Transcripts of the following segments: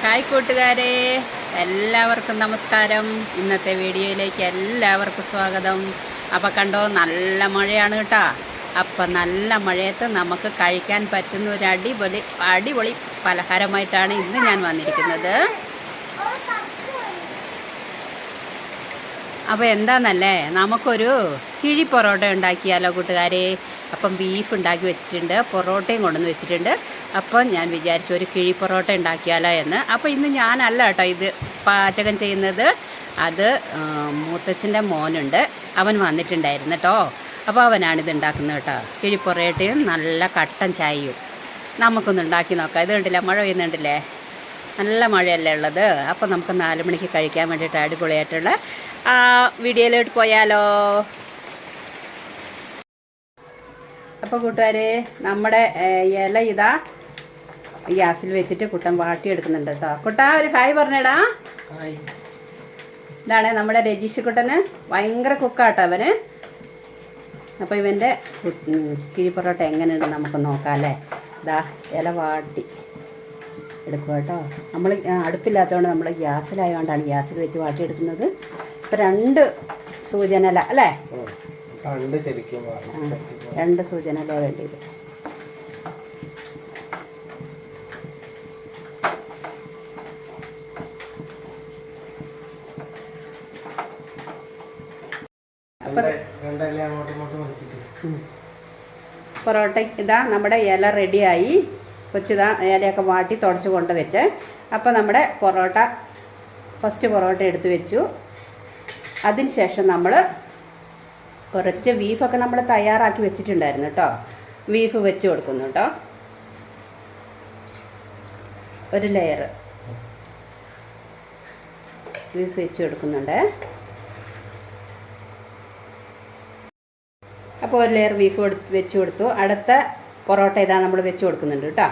Hi കൂട്ടുകാരെ എല്ലാവർക്കും നമസ്കാരം. ഇന്നത്തെ വീഡിയോയിലേക്ക് എല്ലാവർക്കും സ്വാഗതം. അപ്പം കണ്ടോ നല്ല മഴയാണ് കേട്ടോ. അപ്പം നല്ല മഴയത്ത് നമുക്ക് കഴിക്കാൻ പറ്റുന്ന ഒരു അടിപൊളി അടിപൊളി പലഹാരമായിട്ടാണ് ഇന്ന് ഞാൻ വന്നിരിക്കുന്നത്. അപ്പോൾ എന്താണെന്നല്ലേ നമുക്കൊരു കിഴി പൊറോട്ട ഉണ്ടാക്കിയാലോ കൂട്ടുകാരെ? അപ്പം ബീഫ് ഉണ്ടാക്കി വെച്ചിട്ടുണ്ട് പൊറോട്ടയും കൊണ്ടുവന്ന് വെച്ചിട്ടുണ്ട്. അപ്പം ഞാൻ വിചാരിച്ചു ഒരു കിഴി പൊറോട്ട ഉണ്ടാക്കിയാലോ എന്ന്. അപ്പോൾ ഇന്ന് ഞാനല്ല കേട്ടോ ഇത് പാചകം ചെയ്യുന്നത്. അത് മൂത്തച്ഛന്റെ മോനുണ്ട്. അവൻ വന്നിട്ടുണ്ടായിരുന്നു കേട്ടോ. അപ്പോൾ അവനാണിത് ഉണ്ടാക്കുന്നത് കേട്ടോ. കിഴി പൊറോട്ടയും നല്ല കട്ടൻ ചായയും. നമുക്കൊന്ന് ഉണ്ടാക്കി നോക്കാം. ഇത് കണ്ടില്ല മഴ പെയ്യുന്നുണ്ടല്ലേ നല്ല മഴയല്ലേ ഉള്ളത്. അപ്പോൾ നമുക്ക് നാല് മണിക്ക് കഴിക്കാൻ വേണ്ടിയിട്ട് അടിപൊളിയായിട്ടുള്ള വീഡിയോയിലോട്ട് പോയാലോ. അപ്പോൾ കൂട്ടുകാരെ നമ്മുടെ ഇല ഇതാ ഗ്യാസിൽ വെച്ചിട്ട് കുട്ടൻ വാട്ടിയെടുക്കുന്നുണ്ട് കേട്ടോ. കുട്ടാ ഒരു ഹായ് പറഞ്ഞേടാ. ഇതാണ് നമ്മുടെ രജീഷ് കുട്ടന് ഭയങ്കര കുക്കാട്ടോ അവന്. അപ്പോൾ ഇവന്റെ കിഴിപ്പൊറോട്ട എങ്ങനെയുണ്ട് നമുക്ക് നോക്കാം അല്ലേ? ഇതാ ഇല വാട്ടി എടുക്കുക കേട്ടോ. നമ്മൾ അടുപ്പില്ലാത്തതുകൊണ്ട് നമ്മൾ ഗ്യാസിലായതുകൊണ്ടാണ് ഗ്യാസിൽ വെച്ച് വാട്ടിയെടുക്കുന്നത്. ഇപ്പം രണ്ട് സൂചനല അല്ലേ? ശരിക്കും. രണ്ട് സൂചന വേണ്ടിയത് ഇങ്ങോട്ടും വലിച്ചിട്ട്? പൊറോട്ട ഇതാ നമ്മുടെ ഇല റെഡിയായി. കൊച്ചിതാ ഇലയൊക്കെ വാട്ടി തുടച്ച് കൊണ്ട് വെച്ച്. അപ്പോൾ നമ്മുടെ പൊറോട്ട ഫസ്റ്റ് പൊറോട്ട എടുത്ത് വെച്ചു. അതിന് ശേഷം നമ്മൾ കുറച്ച് ബീഫൊക്കെ നമ്മൾ തയ്യാറാക്കി വെച്ചിട്ടുണ്ടായിരുന്നു കേട്ടോ ബീഫ് വെച്ച് കൊടുക്കുന്നു കേട്ടോ ഒരു ലെയർ ബീഫ് വെച്ച് കൊടുക്കുന്നുണ്ട്. അപ്പോൾ ഒരു ലെയർ ബീഫ് വെച്ച് കൊടുത്തു. അടുത്ത പൊറോട്ട ഇതാ നമ്മൾ വെച്ച് കൊടുക്കുന്നുണ്ട് കേട്ടോ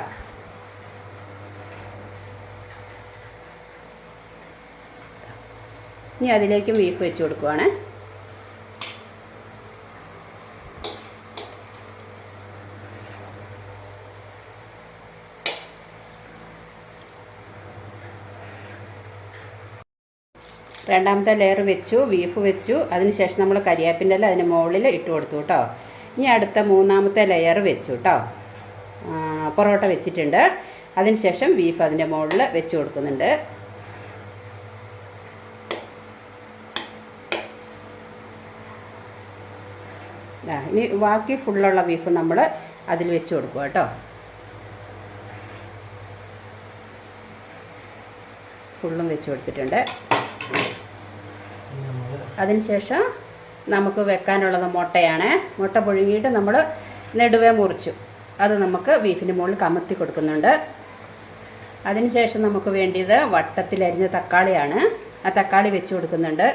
ഇനി അതിലേക്കും ബീഫ് വെച്ച് കൊടുക്കുവാണ്. രണ്ടാമത്തെ ലെയർ വെച്ചു ബീഫ് വെച്ചു. അതിനുശേഷം നമ്മൾ കരിയാപ്പിന്റെ എല്ലാം അതിന് മുകളിൽ ഇട്ട് കൊടുത്തു കേട്ടോ ഇനി അടുത്ത മൂന്നാമത്തെ ലെയർ വെച്ചു കേട്ടോ പൊറോട്ട വെച്ചിട്ടുണ്ട്. അതിനുശേഷം ബീഫ് അതിന്റെ മുകളിൽ വെച്ച് കൊടുക്കുന്നുണ്ട്. ഇനി ബാക്കി ഫുള്ളുള്ള ബീഫ് നമ്മൾ അതിൽ വെച്ച് കൊടുക്കുക കേട്ടോ ഫുള്ളും വെച്ച് കൊടുത്തിട്ടുണ്ട്. അതിനുശേഷം നമുക്ക് വെക്കാനുള്ളത് മുട്ടയാണ്. മുട്ട പുഴുങ്ങിയിട്ട് നമ്മൾ നെടുവേ മുറിച്ചു. അത് നമുക്ക് ബീഫിന് മുകളിൽ കമത്തി കൊടുക്കുന്നുണ്ട്. അതിനുശേഷം നമുക്ക് വേണ്ടിയത് വട്ടത്തിലരിഞ്ഞ തക്കാളിയാണ്. ആ തക്കാളി വെച്ച് കൊടുക്കുന്നുണ്ട്.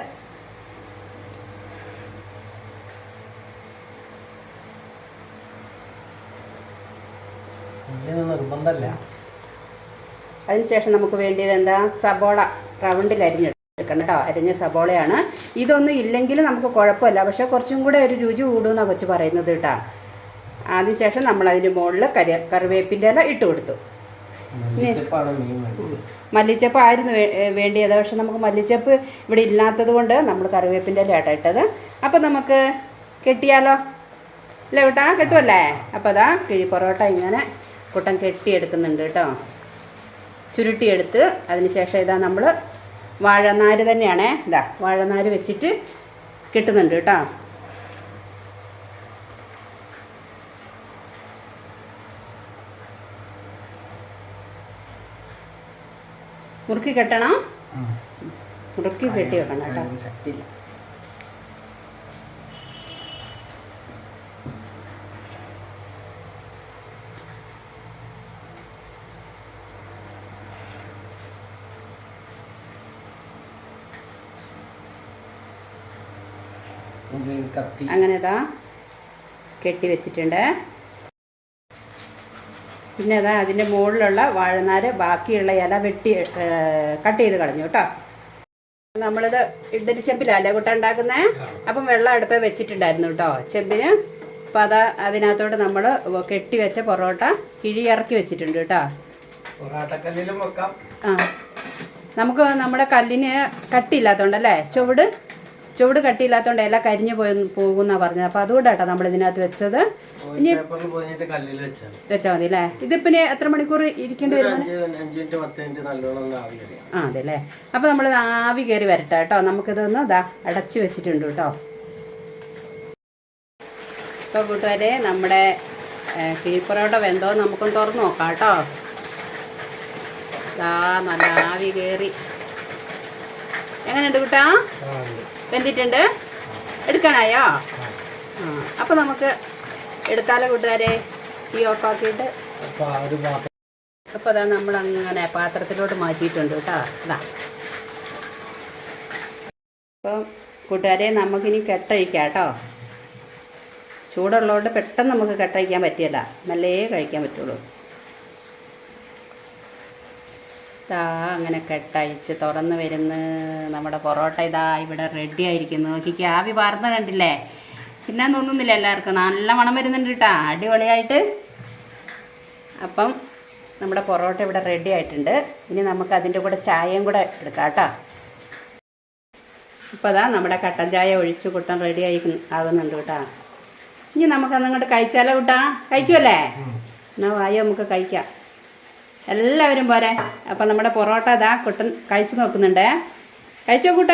നിർബന്ധമല്ല. അതിനുശേഷം നമുക്ക് വേണ്ടിയത് എന്താ? സബോള റൗണ്ടിൽ അരിഞ്ഞെടുക്കണം കേട്ടോ. അരിഞ്ഞ സബോളയാണ്. ഇതൊന്നും ഇല്ലെങ്കിൽ നമുക്ക് കുഴപ്പമില്ല. പക്ഷേ കുറച്ചും കൂടെ ഒരു രുചി കൂടുമെന്നാണ് കൊച്ചു പറയുന്നത് കേട്ടോ. അതിനുശേഷം നമ്മൾ അതിന് മുകളിൽ കരി കറിവേപ്പിന്റെ ഇല ഇട്ട് കൊടുത്തു. മല്ലിച്ചപ്പ് ആയിരുന്നു വേണ്ടിയത്. പക്ഷെ നമുക്ക് മല്ലിച്ചപ്പ് ഇവിടെ ഇല്ലാത്തത് കൊണ്ട് നമ്മൾ കറിവേപ്പിന്റെ ഇല ആട്ടോ ഇട്ടത്. അപ്പം നമുക്ക് കെട്ടിയാലോ? അല്ലേ കേട്ടാ കെട്ടുമല്ലേ അപ്പോൾ അതാ കിഴി പൊറോട്ട ഇങ്ങനെ കുട്ടൻ കെട്ടിയെടുക്കുന്നുണ്ട് കേട്ടോ. ചുരുട്ടിയെടുത്ത് അതിനുശേഷം ഇതാ നമ്മൾ വാഴനാര് തന്നെയാണ്. ഇതാ വാഴനാര് വെച്ചിട്ട് കിട്ടുന്നുണ്ട് കേട്ടോ. മുറുക്കി കെട്ടണം. മുറുക്കി കെട്ടി വെക്കണം കേട്ടോ. അങ്ങനെ ഇതാ കെട്ടി വെച്ചിട്ടുണ്ട്. പിന്നെ അതാ അതിന്റെ മുകളിലുള്ള വാഴനാര് ബാക്കിയുള്ള ഇല വെട്ടി കട്ട് ചെയ്ത് കളഞ്ഞു കേട്ടോ. നമ്മളിത് ഇഡ്ഡലി ചെമ്പിലല്ലേ കുട്ട ഉണ്ടാക്കുന്നേ? അപ്പം വെള്ളം അടുപ്പ് വെച്ചിട്ടുണ്ടായിരുന്നു കേട്ടോ ചെമ്പിന്. അപ്പം അതാ അതിനകത്തോട്ട് നമ്മൾ കെട്ടി വെച്ച പൊറോട്ട കിഴി ഇറക്കി വെച്ചിട്ടുണ്ട് കേട്ടോ. ആ. നമുക്ക് നമ്മുടെ കല്ലിന് കട്ടിയില്ലാത്തതുകൊണ്ടല്ലേ ചുവട് ചുവട് കട്ടിയില്ലാത്തതുകൊണ്ട് എല്ലാം കരിഞ്ഞു പോയി പോകുന്ന പറഞ്ഞത്. അപ്പോൾ അതുകൊണ്ടാട്ടോ നമ്മൾ ഇതിനകത്ത് വെച്ചത്. ഇനി വെച്ചാൽ മതി അല്ലേ? പിന്നെ എത്ര മണിക്കൂർ ഇരിക്കേണ്ടി വരും ആ അതെ അല്ലേ? അപ്പോൾ നമ്മൾ ആവി കയറി വരട്ടെ കേട്ടോ. നമുക്കിതൊന്ന് ഇതാ അടച്ചു വെച്ചിട്ടുണ്ട് കേട്ടോ. ഇപ്പോൾ കൂട്ടുകാരെ നമ്മുടെ കിഴിപ്പുറോട്ട വെന്തോ നമുക്കൊന്ന് തുറന്നു നോക്കാം കേട്ടോ. ദാ നല്ല ആവി കയറി. എങ്ങനെയുണ്ട് കൂട്ടാ? വെന്തിട്ടുണ്ട്. എടുക്കാനായോ? ആ അപ്പോൾ നമുക്ക് എടുത്താലോ കൂട്ടുകാരെ? ഈ ഓഫാക്കിയിട്ട്. അപ്പോൾ അതാ നമ്മൾ അങ്ങനെ പാത്രത്തിലോട്ട് മാറ്റിയിട്ടുണ്ട് കേട്ടോ. അതാ അപ്പം കൂട്ടുകാരെ നമുക്കിനി കെട്ടഴിക്കാം കേട്ടോ. ചൂടുള്ളതുകൊണ്ട് പെട്ടെന്ന് നമുക്ക് കെട്ടഴിക്കാൻ പറ്റിയല്ല. നല്ലേ കഴിക്കാൻ പറ്റുള്ളൂ. ഇതാ അങ്ങനെ കെട്ടഴിച്ച് തുറന്ന് വരുന്ന നമ്മുടെ പൊറോട്ട ഇതാ ഇവിടെ റെഡി ആയിരിക്കുന്നു. നോക്കിക്ക് ആവി വാർന്ന് കണ്ടില്ലേ? പിന്നെ തോന്നുന്നില്ല എല്ലാവർക്കും. നല്ല മണം വരുന്നുണ്ട് കേട്ടോ അടിപൊളിയായിട്ട്. അപ്പം നമ്മുടെ പൊറോട്ട ഇവിടെ റെഡി ആയിട്ടുണ്ട്. ഇനി നമുക്ക് അതിന്റെ കൂടെ ചായയും കൂടെ എടുക്കാം കേട്ടോ ഇപ്പോൾ അതാ നമ്മുടെ കട്ടൻ ചായ ഒഴിച്ച് കുട്ടൻ റെഡി ആയി ആകുന്നുണ്ട് കേട്ടോ ഇനി നമുക്ക് അങ്ങോട്ട് കഴിച്ചാലോ കൂട്ടാ കഴിക്കുമല്ലേ എന്നാൽ വായോ നമുക്ക് കഴിക്കാം. എല്ലാവരും പോരെ. അപ്പം നമ്മുടെ പൊറോട്ട ഇതാ കുട്ടൻ കഴിച്ചു നോക്കുന്നുണ്ട്. കഴിച്ചോ കൂട്ട?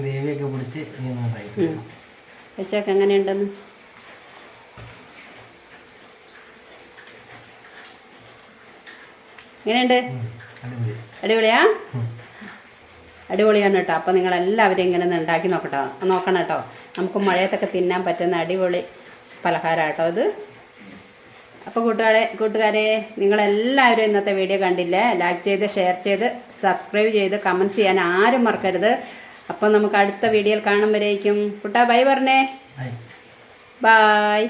ഗ്രേവിയൊക്കെ പിടിച്ച് കഴിച്ചോക്കെ എങ്ങനെയുണ്ടെന്ന്? എങ്ങനെയുണ്ട്? അടിപൊളി. അടിപൊളിയാ? അടിപൊളിയാണ് കേട്ടോ അപ്പോൾ നിങ്ങളെല്ലാവരും ഇങ്ങനെ ഒന്ന് ഉണ്ടാക്കി നോക്കട്ടോ. നോക്കണം കേട്ടോ നമുക്ക് മഴയത്തൊക്കെ തിന്നാൻ പറ്റുന്ന അടിപൊളി പലഹാരം കേട്ടോ ഇത്. അപ്പോൾ കൂട്ടുകാരെ കൂട്ടുകാരെ നിങ്ങളെല്ലാവരും ഇന്നത്തെ വീഡിയോ കണ്ടില്ലേ? ലൈക്ക് ചെയ്ത് ഷെയർ ചെയ്ത് സബ്സ്ക്രൈബ് ചെയ്ത് കമന്റ്സ് ചെയ്യാൻ ആരും മറക്കരുത്. അപ്പോൾ നമുക്ക് അടുത്ത വീഡിയോയിൽ കാണുമ്പോഴേക്കും. കൂട്ടാ ബൈ പറഞ്ഞേ. ബായ്